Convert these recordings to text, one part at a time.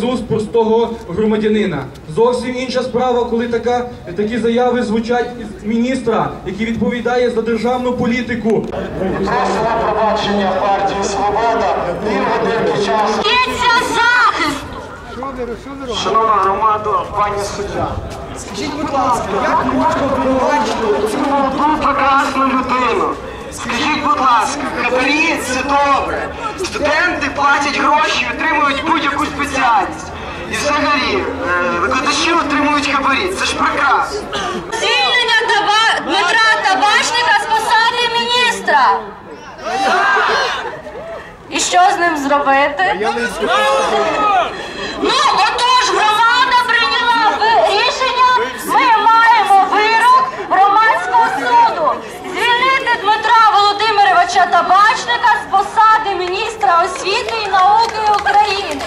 з уст простого громадянина. Зовсім інша справа, коли така, такі заяви звучать із міністра, який відповідає за державну політику. Просимо пробачення партії Свобода півгодинки часу. Кінця захист! Шановна громада, пані суддя. Скажіть, будь ласка, як можна обвинувачити цю молоду прекрасну людину? Скажіть, будь ласка, хабарі – це добре. Студенти платять гроші, отримують будь-яку спеціальність. І взагалі, е, викладачі отримують хабарі. Це ж прекрасно. Звільнення Таба- Дмитра Табачника з посади міністра! І що з ним зробити? Ну, отож, громада прийняла рішення. Ми маємо вирок громадського суду. Звільнити Дмитра Володимировича Табачника з посади міністра освіти і науки України.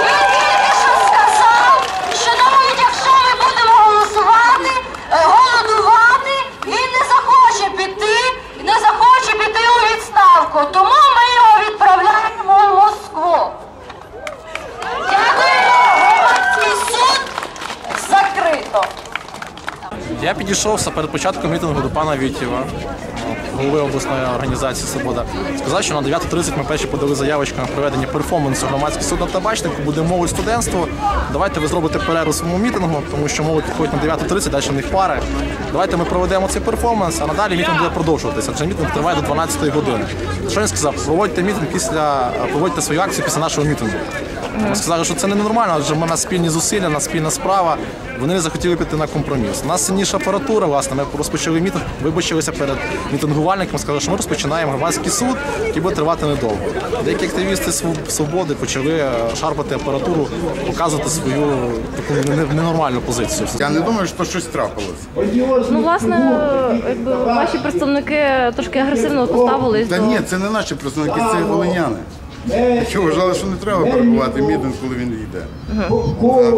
Він тільки що сказав, що навіть якщо ми будемо голосувати, е, голодувати, він не захоче піти, не захоче піти у відставку. Тому ми його відправляємо в Москву. Дякуємо, громадський суд закрито. Я підійшов перед початком мітингу до пана Вітєва, голови обласної організації Свобода. Сказав, що на 9.30 ми перші подали заявочку на проведення перформансу громадський суд на табачнику, буде молодь студентство. Давайте ви зробите перерву своєму мітингу, тому що молодь підходить на 9.30, далі в них пари. Давайте ми проведемо цей перформанс, а надалі мітинг буде продовжуватися. Адже мітинг триває до 12 години. Що він сказав? Проводьте мітинг після проводьте свою акцію після нашого мітингу. Ми сказали, що це не нормально, адже ми на спільні зусилля, на спільна справа. Вони не захотіли піти на компроміс. У нас сильніша апаратура, власне. Ми розпочали мітинг, вибачилися перед мітингувальниками, сказали, що ми розпочинаємо громадський суд, який буде тривати недовго. Деякі активісти свободи почали е, шарпати апаратуру, показувати свою таку ненормальну позицію. Я не думаю, що щось трапилось. Ну, власне, якби ваші представники трошки агресивно поставились Та до ні, це не наші представники, це волиняни. Які вважали, що не треба перебувати мітинг, коли він йде.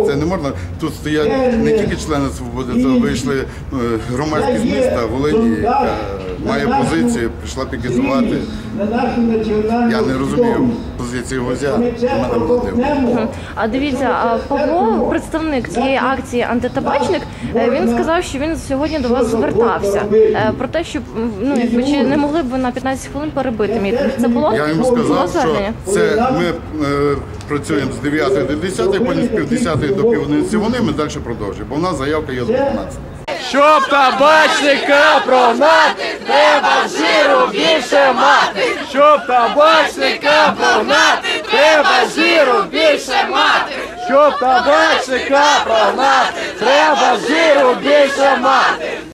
А Це не можна. Тут стоять не тільки члени свободи, то вийшли е, громадськість міста Волині, яка має позицію, прийшла пікетувати. Я не розумію позиції Гозя, до мене було. А дивіться, а Павло, представник цієї акції антитабачник, е, він сказав, що він сьогодні до вас звертався е, про те, що ну чи не могли б ви на 15 хвилин перебити мітинг. Це було? Я йому сказав, що звернення? Це ми е, працюємо з 9 до 10, потім з пів 10 до пів 11 вони, ми далі продовжуємо, бо в нас заявка є до 15. Щоб табачника прогнати, треба жиру більше мати. Щоб табачника прогнати, треба жиру більше мати. Щоб табачника прогнати, треба жиру більше мати.